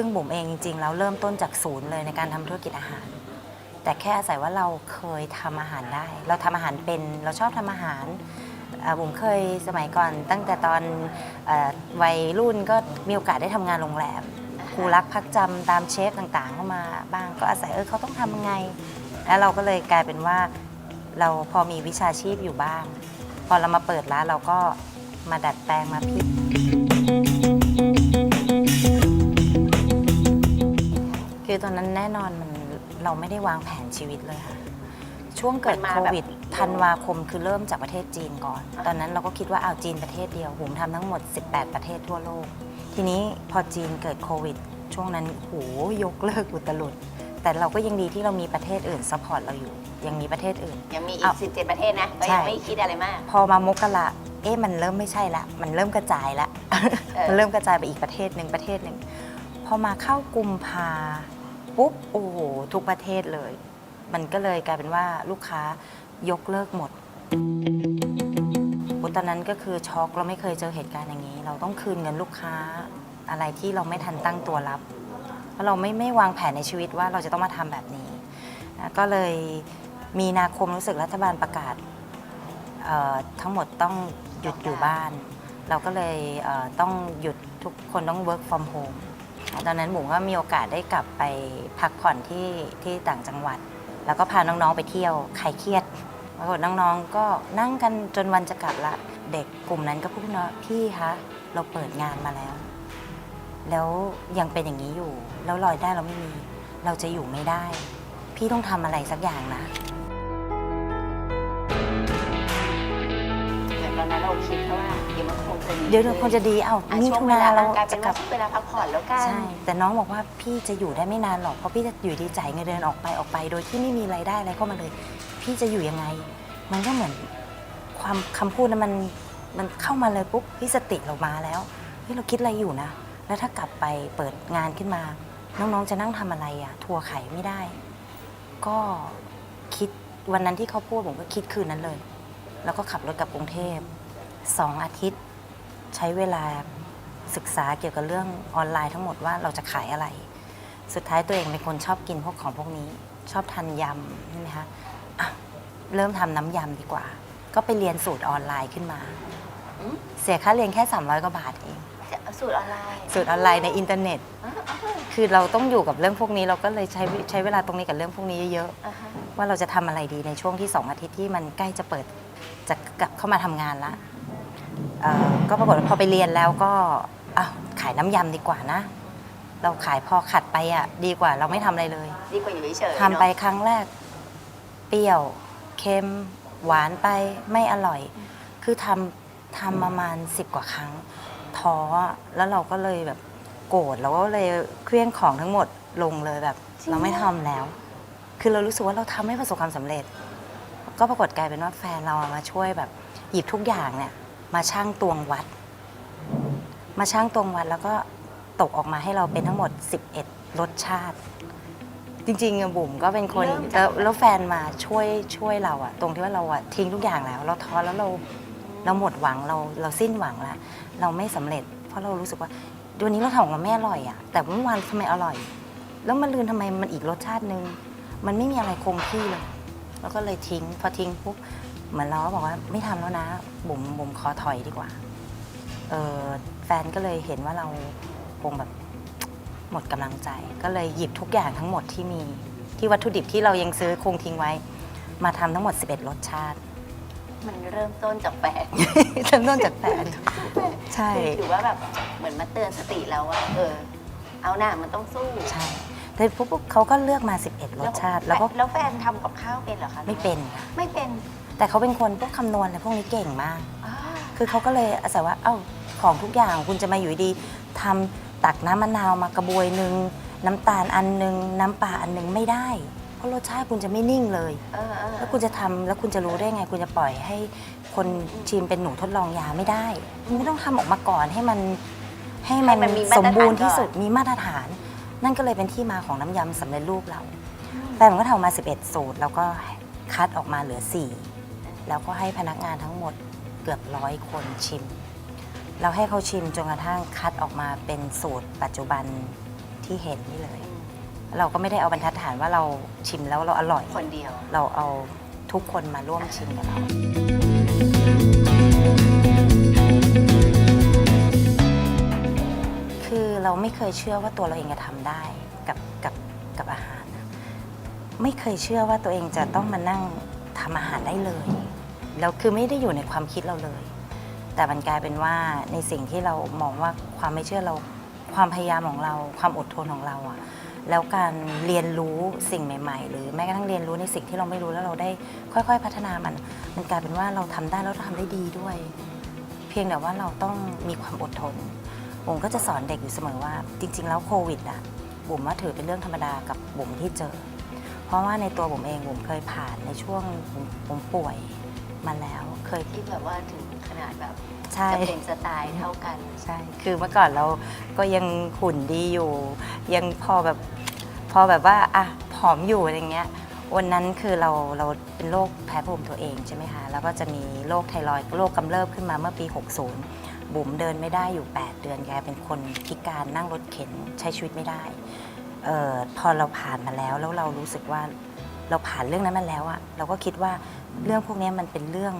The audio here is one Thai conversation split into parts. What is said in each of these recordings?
ซึ่งบุ๋มเองจริงๆแล้วเริ่มต้นจากศูนย์เลยในการทำธุรกิจอาหาร แต่แค่อาศัยว่าเราเคยทำอาหารได้ เราทำอาหารเป็นเราชอบทำอาหารเอ่อบุ๋มเคยสมัยก่อน ตั้งแต่ตอนเออวัยรุ่นก็มีโอกาสได้ทำงานโรงแรม ครูรักพักจำตามเชฟต่างๆเข้ามาบ้างก็อาศัยเออเขาต้องทำยังไง แล้วเราก็เลยกลายเป็นว่าเราพอมีวิชาชีพอยู่บ้าง พอเรามาเปิดร้านเราก็มาดัดแปลงมาพลิก คือตอนนั้นแน่นอนมันเราไม่ได้วางแผนชีวิตเลยค่ะ ช่วงเกิดมันมาโคแบบ วิดธันวาคมคือเริ่มจากประเทศจีนก่อน ตอนนั้นเราก็คิดว่าเอาจีนประเทศเดียวบุ๋มทำทั้งหมด 18 ประเทศทั่วโลก ทีนี้พอจีนเกิดโควิด ช่วงนั้นโหยกเลิกอุตลุด แต่เราก็ยังดีที่เรามีประเทศอื่นซัพพอร์ตเราอยู่ ยังมีประเทศอื่น ยังมีอีเอาก17 ประเทศนะ ก็ใช่ยังไม่คิดอะไรมาก พอมามกราเอ๊ะมันเริ่มไม่ใช่ละ มันเริ่มกระจายละ เออ มันเริ่มกระจายไปอีกประเทศหนึ่งประเทศหนึ่ง พอมาเข้ากุมภา ปุ๊บโอ้โหทุกประเทศเลย มันก็เลยกลายเป็นว่าลูกค้ายกเลิกหมดตอนนั้นก็คือช็อกเราไม่เคยเจอเหตุการณ์อย่างนี้ เราต้องคืนเงินลูกค้าอะไรที่เราไม่ทันตั้งตัวรับเพราะเราไม่ไม่วางแผนในชีวิตว่าเราจะต้องมาทำแบบนี้นะก็เลยมีนาคมรู้สึกรัฐบาลประกาศทั้งหมดต้องหยุดอยู่บ้าน เราก็เลยเต้องหยุดทุกคนต้อง work from home ตอนนั้นบุ๋มก็มีโอกาสได้กลับไปพักผ่อนที่ที่ต่างจังหวัด แล้วก็พาน้องๆไปเที่ยวคลายเครียดปรากฏน้องๆ ก็นั่งกันจนวันจะกลับละ เด็กกลุ่มนั้นก็พูดว่าะพี่คะเราเปิดงานมาแล้ว แล้วยังเป็นอย่างนี้อยู่ แล้วรายได้เราไม่มี เราจะอยู่ไม่ได้ พี่ต้องทำอะไรสักอย่างนะ แต่ตอนนั้นเราคิดแค่ว่าเดี๋ยวมันคงจะดีเดี๋ยวคงจะดีเอ้าอะมิช่วงถุเวนาลาเรากลายเป็จะนกลัว่าบ ช่วงเวลาพักผ่อนแล้วกัน ใช่ แต่น้องบอกว่าพี่จะอยู่ได้ไม่นานหรอก เพราะพี่จะอยู่ดีจ่ายเงินเดือนออกไปออกไป โดยที่ไม่มีรายได้อะไรเข้ามาเลย พี่จะอยู่ยังไง มันก็เหมือนความคำพูดนั้นมันมันเข้ามาเลยปุ๊บพี่สติเรามาแล้วเฮ้ยเราคิดอะไรอยู่นะ แล้วถ้ากลับไปเปิดงานขึ้นมา น้องๆจะนั่งทำอะไรอะทัวร์ไขไม่ได้ ก็คิดวันนั้นที่เขาพูดผมก็คิดคืนนั้นเลย แล้วก็ขับรถกลับกรุงเทพสองอาทิตย์ใช้เวลาศึกษาเกี่ยวกับเรื่องออนไลน์ทั้งหมดว่าเราจะขายอะไร สุดท้ายตัวเองเป็นคนชอบกินพวกของพวกนี้ ชอบทานยำใช่ไหมคะอะเริ่มทำน้ำยำดีกว่า ก็ไปเรียนสูตรออนไลน์ขึ้นมาอืมเสียค่าเรียนแค่ 300กว่าบาทเองจะเอาสูตรออนไลน์ สูตรออนไลน์ในอินเทอร์เน็ตอ่าอ่าคือเราต้องอยู่กับเรื่องพวกนี้เราก็เลยใช้ใช้เวลาตรงนี้กับเรื่องพวกนี้เยอะอ่าฮะๆว่าเราจะทำอะไรดีในช่วงที่ 2 อาทิตย์ที่มันใกล้จะเปิด จะกลับเข้ามาทำงานละเอ่อก็ปรากฏว่าพอไปเรียนแล้วก็อ้าวขายน้ำยำดีกว่านะ เราขายพอขัดไปอะดีกว่าเราไม่ทำอะไรเลย ดีกว่าอยู่เฉยๆทำไปเนอะครั้งแรก เปรี้ยวเค็มหวานไปไม่อร่อย คือทำทำประมาณสิบกว่าครั้ง ท้ออะแล้วเราก็เลยแบบโกรธเราก็เลยเคลี้ยงของทั้งหมดลงเลยแบบ เราไม่ทำแล้ว คือเรารู้สึกว่าเราทำไม่ประสบความสำเร็จ ก็ปรากฏกลายเป็นว่าแฟนเราอะมาช่วยแบบหยิบทุกอย่างเนี่ย มาชั่งตวงวัด มาชั่งตวงวัดแล้วก็ตกออกมาให้เราเป็นทั้งหมด 11 รสชาติ จริงๆอะบุ๋มก็เป็นคนเริ่มจากแล้วแล้วแฟนมาช่วยช่วยเราอะตรงที่ว่าเราอะทิ้งทุกอย่างแล้ว เราท้อแล้วเราเราหมดหวังเราเราสิ้นหวังละเราไม่สำเร็จ เพราะเรารู้สึกว่าวันนี้เราทำออกมาไม่อร่อยอะแต่เมื่อวานทำไมอร่อย แล้วมันลืนทำไมมันอีกรสชาตินึง มันไม่มีอะไรคงที่เลย แล้วก็เลยทิ้ง พอทิ้งปุ๊บเหมือนเราก็บอกว่าไม่ทำแล้วนะ บุ๋มบุ๋มขอถอยดีกว่าเออแฟนก็เลยเห็นว่าเราคงแบบหมดกำลังใจ ก็เลยหยิบทุกอย่างทั้งหมดที่มีที่วัตถุดิบที่เรายังซื้อคงทิ้งไว้ มาทำทั้งหมด 11 รสชาติ มันเริ่มต้นจากแฟนเริ่มต้นจากแฟนใช่คือถือว่าแบบเหมือนมาเตือนสติเราว่า เออ เอาหน้ามันต้องสู้ใช่ แต่ปุ๊บปุ๊บเขาก็เลือกมา 11 รสชาติ แล้วก็แล้วแฟนทำกับข้าวเป็นเหรอคะไม่เป็นค่ะไม่เป็นแต่เขาเป็นคนพวกคำนวณอะไรพวกนี้เก่งมาก อ่าคือเขาก็เลยอาศัยว่า เอ้า ของทุกอย่างคุณจะมาอยู่ดีๆทำตักน้ำมะนาวมากระบวยหนึ่งน้ำตาลอันหนึ่งน้ำปลาอันหนึ่งไม่ได้ เพราะรสชาติคุณจะไม่นิ่งเลย เออเออแล้วคุณจะทำแล้วคุณจะรู้ได้ไง คุณจะปล่อยให้คนชิมเป็นหนูทดลองยาไม่ได้คุณไม่ต้องทำออกมาก่อนให้มันให้มันให้มันมีมาสตรมฐานบูรณ์ที่ก่อนสุดมีมาตรฐาน นั่นก็เลยเป็นที่มาของน้ำยำสำเร็จรูปเราแต่ผมก็ทำออกมา 11 สูตร แล้วก็คัดออกมาเหลือ 4 แล้วก็ให้พนักงานทั้งหมดเกือบร้อยคนชิม เราให้เขาชิมจนกระทั่งคัดออกมาเป็นสูตรปัจจุบันทที่เห็นนี่เลย เราก็ไม่ได้เอาบรรทัดฐานว่าเราชิมแล้วเราอร่อยคนเดียว เราเอาทุกคนมาร่วมชิมกับเรา เราไม่เคยเชื่อว่าตัวเราเองจะทำได้กับกับกับอาหาร ไม่เคยเชื่อว่าตัวเองจะต้องมานั่งทำอาหารได้เลยแล้วคือไม่ได้อยู่ในความคิดเราเลย แต่มันกลายเป็นว่าในสิ่งที่เรามองว่าความไม่เชื่อเราความพยายามของเรา ความอดทนของเราอะแล้วการเรียนรู้สิ่งใหม่ ๆ หรือแม้กระทั่งเรียนรู้ในสิ่งที่เราไม่รู้แล้วเราได้ค่อย ๆ พัฒนามัน มันกลายเป็นว่าเราทำได้แล้วเราทำได้ดีด้วย เพียงแต่ว่าเราต้องมีความอดทน บุ๋มก็จะสอนเด็กอยู่เสมอว่า จริง ๆ แล้วโควิดอะบุ๋มว่าถือเป็นเรื่องธรรมดากับบุ๋มที่เจอ เพราะว่าในตัวบุ๋มเองบุ๋มเคยผ่านในช่วงบุ๋มบุ๋มป่วยมาแล้วเคย ที่แบบว่าถึงขนาดแบบใช่ จะเป็นสไตล์เท่ากัน ใช่ คือเมื่อก่อนเราก็ยังหุ่นดีอยู่ ยังพอแบบ พอแบบว่า อะ ผอมอยู่อะไรเงี้ย วันนั้นคือเราเราเป็นโรคแพ้ภูมิตัวเองใช่ไหมคะแล้วก็จะมีโรคไทรอยด์โรคกำเริบขึ้นมาเมื่อปี 60 บุ๋มเดินไม่ได้อยู่ 8 เดือนแกเป็นคนพิการนั่งรถเข็นใช้ชีวิตไม่ได้ออพอเราผ่านมาแล้วแล้วเรารู้สึกว่าเราผ่านเรื่องนั้นมาแล้วอะเราก็คิดว่าเรื่องพวกนี้มันเป็นเรื่อง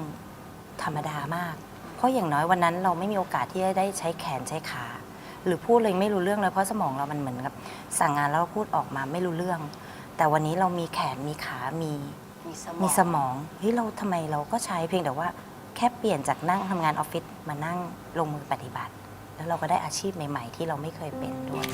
ธรรมดามาก เพราะอย่างน้อยวันนั้นเราไม่มีโอกาสที่จะได้ใช้แขนใช้ขา หรือพูดเลยไม่รู้เรื่องเลยเพราะสมองเรามันเหมือนกับสั่งงานแล้วพูดออกมาไม่รู้เรื่อง แต่วันนี้เรามีแขนมีขามีมีสมองมีสมองเฮ้ยเราทำไมเราก็ใช้เพียงแต่ว่า แค่เปลี่ยนจากนั่งทำงานออฟฟิศมานั่งลงมือปฏิบัติ แล้วเราก็ได้อาชีพใหม่ ๆ ที่เราไม่เคยเป็นด้วย